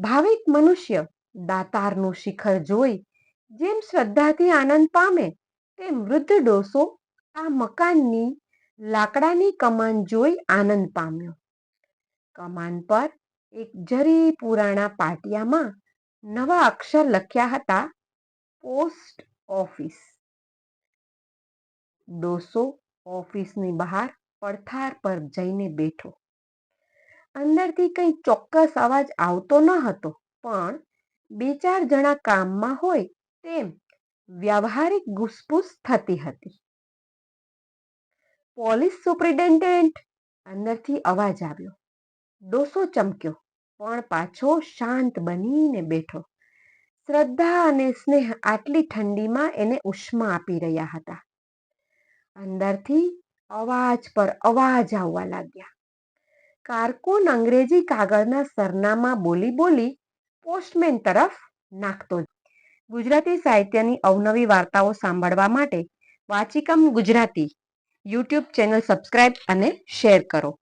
ભાવિક મનુષ્ય દાતારનું શિખર જોઈ જેમ શ્રદ્ધાથી આનંદ પામે, તેમ વૃદ્ધ ડોસો આ મકાનની લાકડાની કમાન જોઈ આનંદ પામ્યો. કમાન પર એક જરી પુરાણા પાટિયામાં નવા અક્ષર લખ્યા હતા, પોસ્ટ ઓફિસ. ડોસો ઓફિસની બહાર પડથાર પર જઈને બેઠો. અંદરથી કંઈ ચોક્કસ અવાજ આવતો ન હતો, પણ બે ચાર જણા કામમાં હોય તેમ વ્યવહારિક ઘૂસપૂસ થતી હતી. પોલીસ સુપ્રિન્ટેન્ડન્ટ અંદરથી અવાજ આવ્યો. ડોસો ચમક્યો, પણ પાછો શાંત બનીને બેઠો. શ્રદ્ધા અને સ્નેહ આટલી ઠંડીમાં એને ઉષ્મા આપી રહ્યા હતા. અંદરથી અવાજ પર અવાજ આવવા લાગ્યા. કારકુન અંગ્રેજી કાગળના સરનામા બોલી બોલી પોસ્ટમેન તરફ નાખતો ગુજરાતી સાહિત્યની અવનવી વાર્તાઓ સાંભળવા માટે Vachikam Gujarati. YouTube channel subscribe અને શેર કરો.